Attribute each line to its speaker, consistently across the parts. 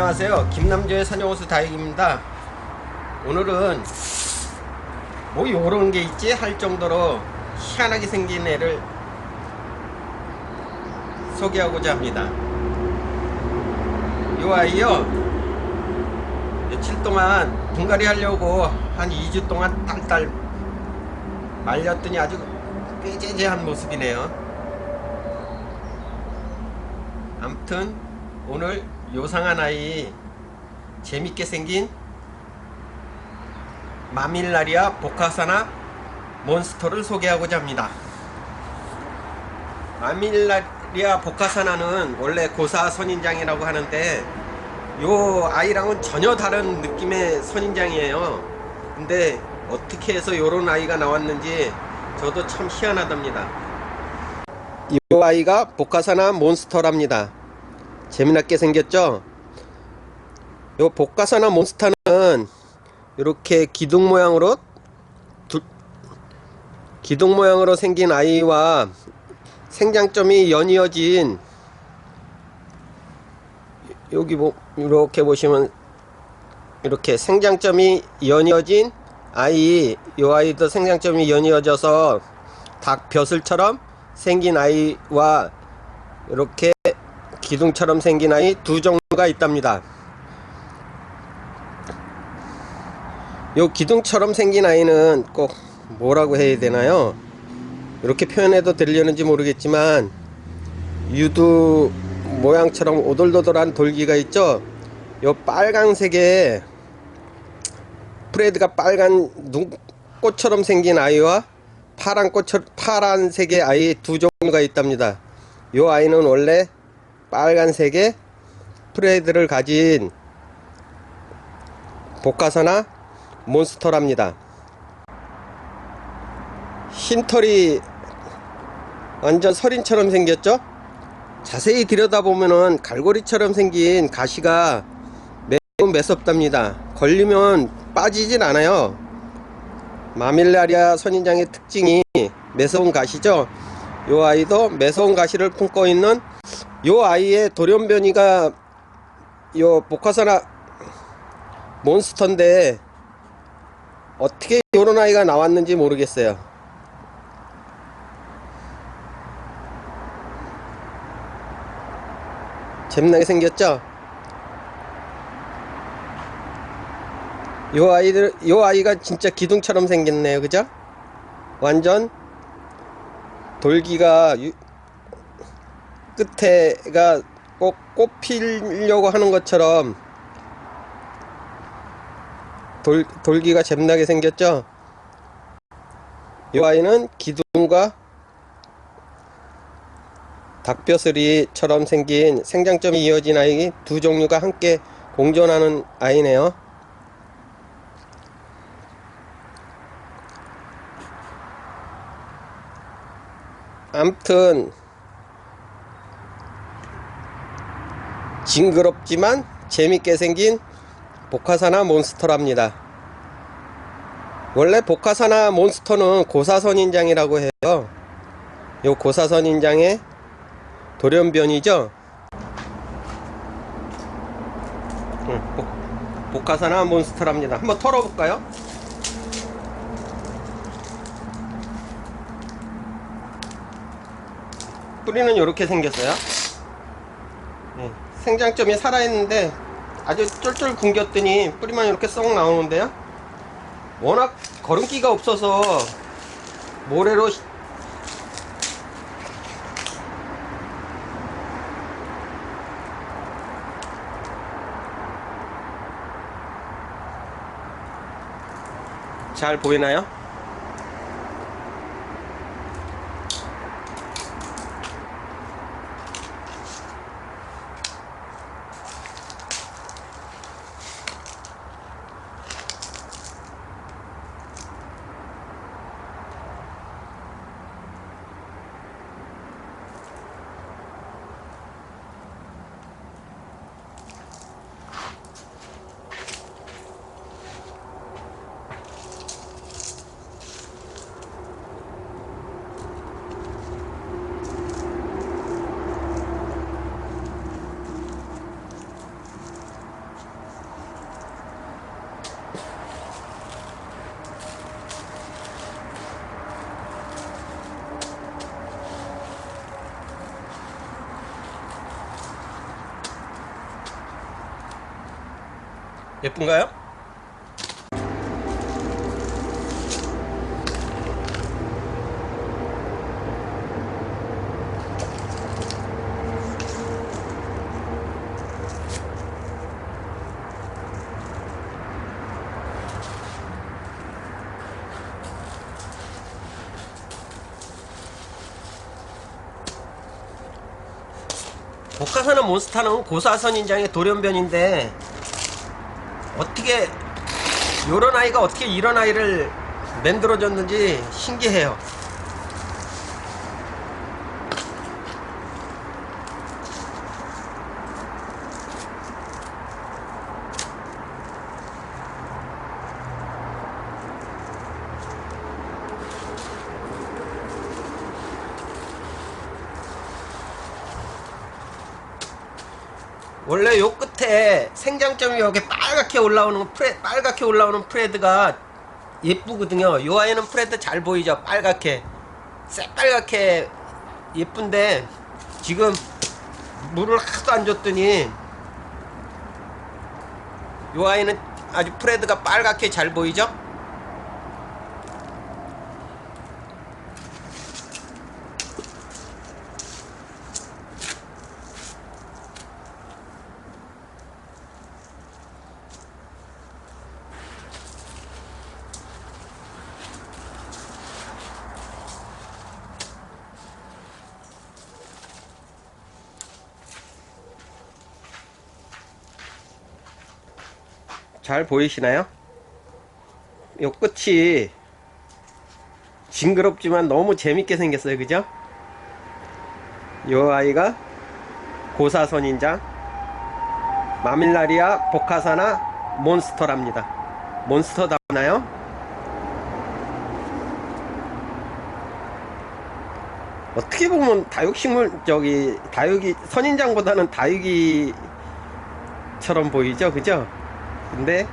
Speaker 1: 안녕하세요. 김남조의 산영호수 다육입니다. 오늘은 뭐 요런 게 있지 할 정도로 희한하게 생긴 애를 소개하고자 합니다. 요 아이요 며칠 동안 분갈이 하려고 한 2주 동안 딸딸 말렸더니 아주 꾀재재한 모습이네요. 암튼 오늘 요상한 아이 재밌게 생긴 마밀라리아 보카사나 몬스터를 소개하고자 합니다. 마밀라리아 보카사나는 원래 고사 선인장이라고 하는데 요 아이랑은 전혀 다른 느낌의 선인장이에요. 근데 어떻게 해서 요런 아이가 나왔는지 저도 참 희한하답니다. 이 아이가 보카사나 몬스터랍니다. 재미나게 생겼죠? 요 보카사나 몬스터는 이렇게 기둥 모양으로 두, 기둥 모양으로 생긴 아이와 생장점이 연이어진 여기 뭐 이렇게 보시면 이렇게 생장점이 연이어진 아이 이 아이도 생장점이 연이어져서 닭 벼슬처럼 생긴 아이와 이렇게 기둥처럼 생긴 아이 두 종류가 있답니다. 요 기둥처럼 생긴 아이는 꼭 뭐라고 해야 되나요? 이렇게 표현해도 되려는지 모르겠지만 유두 모양처럼 오돌도돌한 돌기가 있죠? 요 빨강색의 프레드가 빨간 눈 꽃처럼 생긴 아이와 파란 꽃처럼 파란색의 아이 두 종류가 있답니다. 요 아이는 원래 빨간색의 프레드를 가진 복가사나 몬스터랍니다. 흰털이 완전 서린처럼 생겼죠? 자세히 들여다보면은 갈고리처럼 생긴 가시가 매우 매섭답니다. 걸리면 빠지진 않아요. 마밀라리아 선인장의 특징이 매서운 가시죠? 요 아이도 매서운 가시를 품고 있는 요 아이의 돌연변이가 요 보카사나 몬스터인데 어떻게 요런 아이가 나왔는지 모르겠어요. 재밌나게 생겼죠? 요 아이들, 요 아이가 진짜 기둥처럼 생겼네요. 그죠? 완전 돌기가 유, 끝에가 꼭 꽃피려고 하는 것처럼 돌, 돌기가 잼나게 생겼죠? 이 아이는 기둥과 닭뼈슬이처럼 생긴 생장점이 이어진 아이 두 종류가 함께 공존하는 아이네요. 암튼 징그럽지만 재밌게 생긴 복화사나 몬스터랍니다. 원래 복화사나 몬스터는 고사선인장이라고 해요. 요 고사선인장의 돌연변이죠. 복화사나 몬스터랍니다. 한번 털어볼까요? 뿌리는 이렇게 생겼어요. 네, 생장점이 살아있는데 아주 쫄쫄 굶겼더니 뿌리만 이렇게 쏙 나오는데요. 워낙 거름기가 없어서 모래로 잘 보이나요? 예쁜가요? 복화사는 몬스타는 고사선인장의 돌연변인데 어떻게 요런 아이가 어떻게 이런 아이를 만들어줬는지 신기해요. 원래 요 끝에 생장점이 여기 빨갛게 올라오는 프레 빨갛게 올라오는 프레드가 예쁘거든요. 요 아이는 프레드 잘 보이죠? 빨갛게 새빨갛게 예쁜데 지금 물을 하도 안 줬더니 요 아이는 아주 프레드가 빨갛게 잘 보이죠? 잘 보이시나요? 요 끝이 징그럽지만 너무 재밌게 생겼어요. 그죠? 요 아이가 고사선인장 마밀라리아 보카사나 몬스터랍니다. 몬스터 나오나요? 어떻게 보면 다육식물 저기 다육이 선인장보다는 다육이처럼 보이죠, 그죠? 근데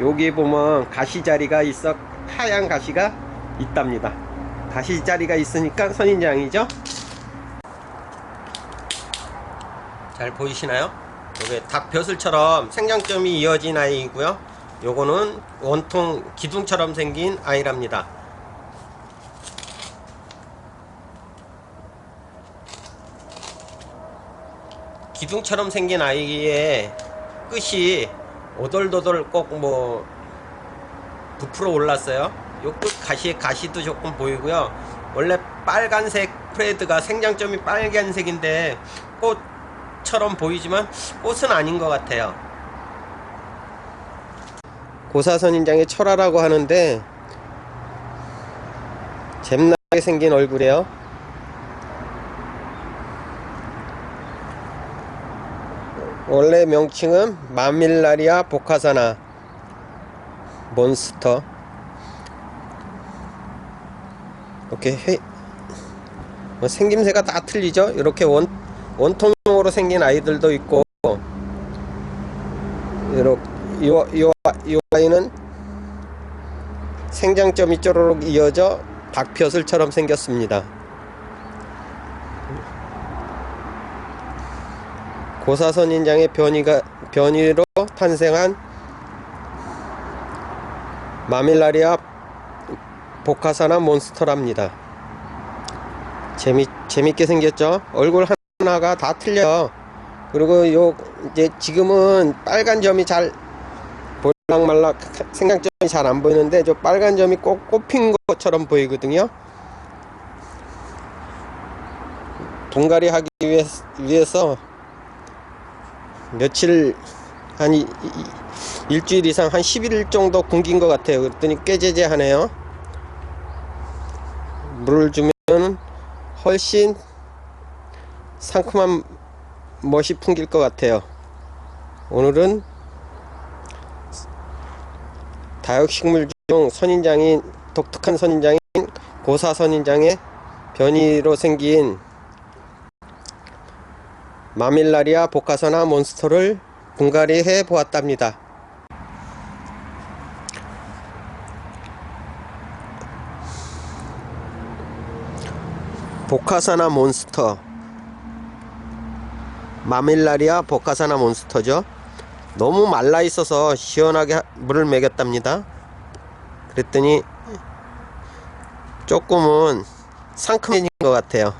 Speaker 1: 여기 보면 가시자리가 있어 하얀 가시가 있답니다. 가시자리가 있으니까 선인장이죠. 잘 보이시나요? 요게 닭벼슬처럼 생장점이 이어진 아이이고요. 요거는 원통 기둥처럼 생긴 아이랍니다. 기둥처럼 생긴 아이의 끝이 오돌도돌 꼭 뭐 부풀어 올랐어요. 요끝 가시에 가시도 조금 보이고요. 원래 빨간색 프레드가 생장점이 빨간색인데 꽃처럼 보이지만 꽃은 아닌 것 같아요. 고사선인장의 철화라고 하는데 잼나게 생긴 얼굴이에요. 원래 명칭은 마밀라리아 보카사나 몬스터. 이렇게 해, 뭐 생김새가 다 틀리죠? 이렇게 원, 원통으로 생긴 아이들도 있고 이렇게 요, 요, 요 아이는 생장점이 쪼르륵 이어져 닭벼슬처럼 생겼습니다 고사선인장의 변이가 변이로 탄생한 마밀라리아 보카사나 몬스터랍니다. 재미 재밌게 생겼죠? 얼굴 하나가 다 틀려. 그리고 요 이제 지금은 빨간 점이 잘 볼락말락 생장점이 잘 안 보이는데 저 빨간 점이 꼭 꼽힌 것처럼 보이거든요. 동가리 하기 위해, 위해서 며칠 한 이, 이, 일주일 이상 한 11일 정도 굶긴 것 같아요. 그랬더니 꽤 제재하네요. 물을 주면 훨씬 상큼한 멋이 풍길 것 같아요. 오늘은 다육식물 중 선인장인 독특한 선인장인 고사 선인장의 변이로 생긴 마밀라리아 보카사나 몬스터를 분갈이 해 보았답니다. 보카사나 몬스터 마밀라리아 보카사나 몬스터죠. 너무 말라 있어서 시원하게 하- 물을 먹였답니다. 그랬더니 조금은 상큼해진 것 같아요.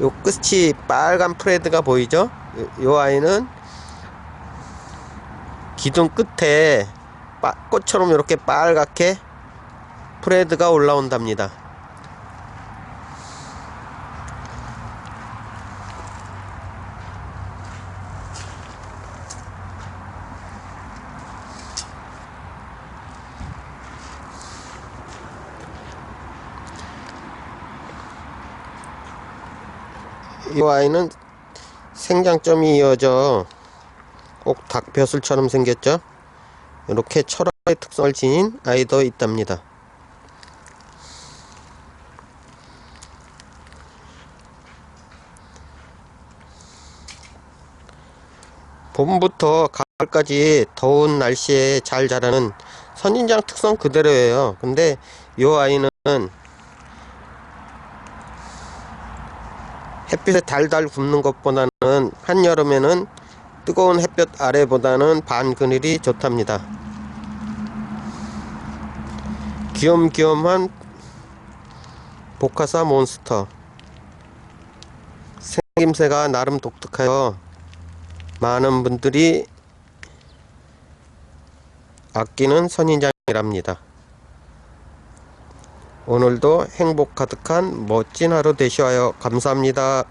Speaker 1: 요 끝이 빨간 프레드가 보이죠? 요, 요 아이는 기둥 끝에 빠- 꽃처럼 이렇게 빨갛게 프레드가 올라온답니다. 이 아이는 생장점이 이어져 꼭 닭벼슬처럼 생겼죠. 이렇게 철화의 특성을 지닌 아이도 있답니다. 봄부터 가을까지 더운 날씨에 잘 자라는 선인장 특성 그대로예요. 근데 이 아이는 햇빛에 달달 굽는 것보다는 한여름에는 뜨거운 햇볕 아래보다는 반 그늘이 좋답니다. 귀염귀염한 보카사 몬스터 생김새가 나름 독특하여 많은 분들이 아끼는 선인장이랍니다. 오늘도 행복 가득한 멋진 하루 되시어요. 감사합니다.